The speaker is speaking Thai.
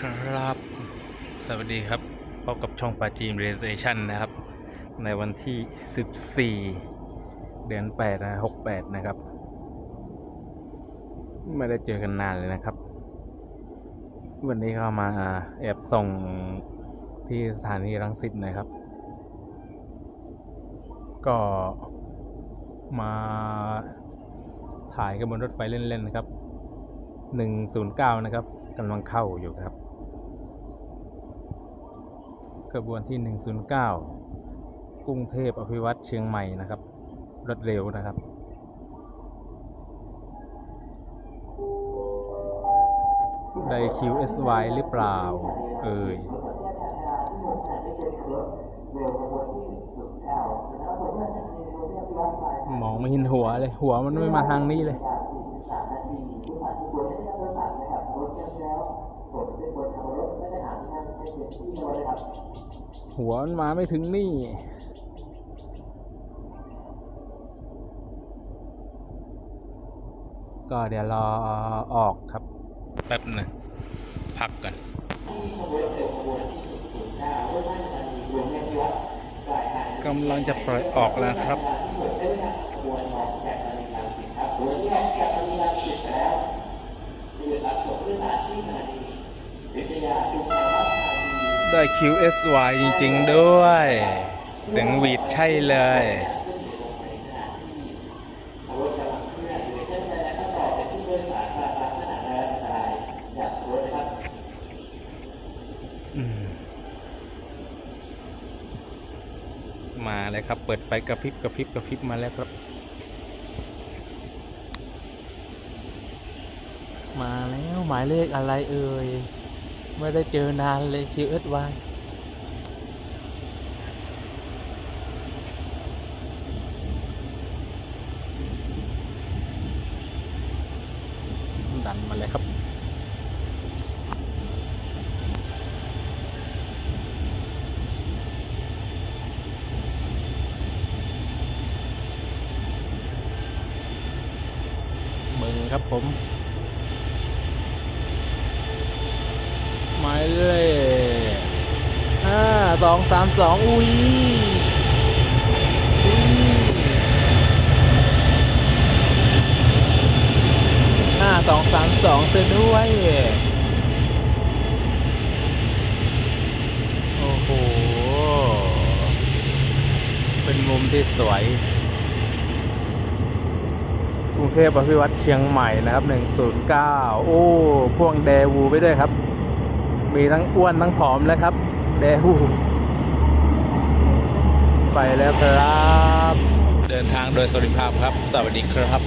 ครับ สวัสดีครับพบกับช่องปาจีมเรสเ t ชันนะครับ ในวันที่ 14 เดือน8นะ68 นะครับ ไม่ได้เจอกันนานเลยนะครับ วันนี้เข้ามาแอบส่งที่สถานีรังสิตนะครับ ก็มาถ่ายกันบนรถไฟเล่นๆนะครับ 109 นะครับกำลังเข้าอยู่ครับ ขบวนที่ 109 กรุงเทพอภิวัตเชียงใหม่นะครับ รถเร็วนะครับ ได้ QSY หรือเปล่า เอ่ยมองไม่เห็นหัวเลย หัวมันไม่มาทางนี้เลยหั วมันมาไม่ถึงนี่ ก็เดี๋ยวรอออกครับ แป๊บหนึงพักกันกำลังจะปล่อยออกแล้วครับ QSY จริง ๆ ด้วย เสียงหวีดใช่เลย มาเลยครับ เปิดไฟกระพริบกระพริบกระพริบมาแล้วครับ มาแล้วหมายเลขอะไรเอ่ย ไม่ได้เจอนานเลย QSY ดันมาเลยครับเบิ่งครับผมายเลขห้าสองสามสองอุ้ยอุ้ยห้าสองสามสองเสียด้วยโอ้โห เป็นมุมที่สวยกรุงเทพอภิวัตเชียงใหม่นะครับ 109 โอ้ พ่วงเดวูไปด้วยครับ มีทั้งอ้วนทั้งผอมเลยครับเดฮูไปแล้วครับ เดินทางโดยสวัสดิภาพครับ สวัสดีครับ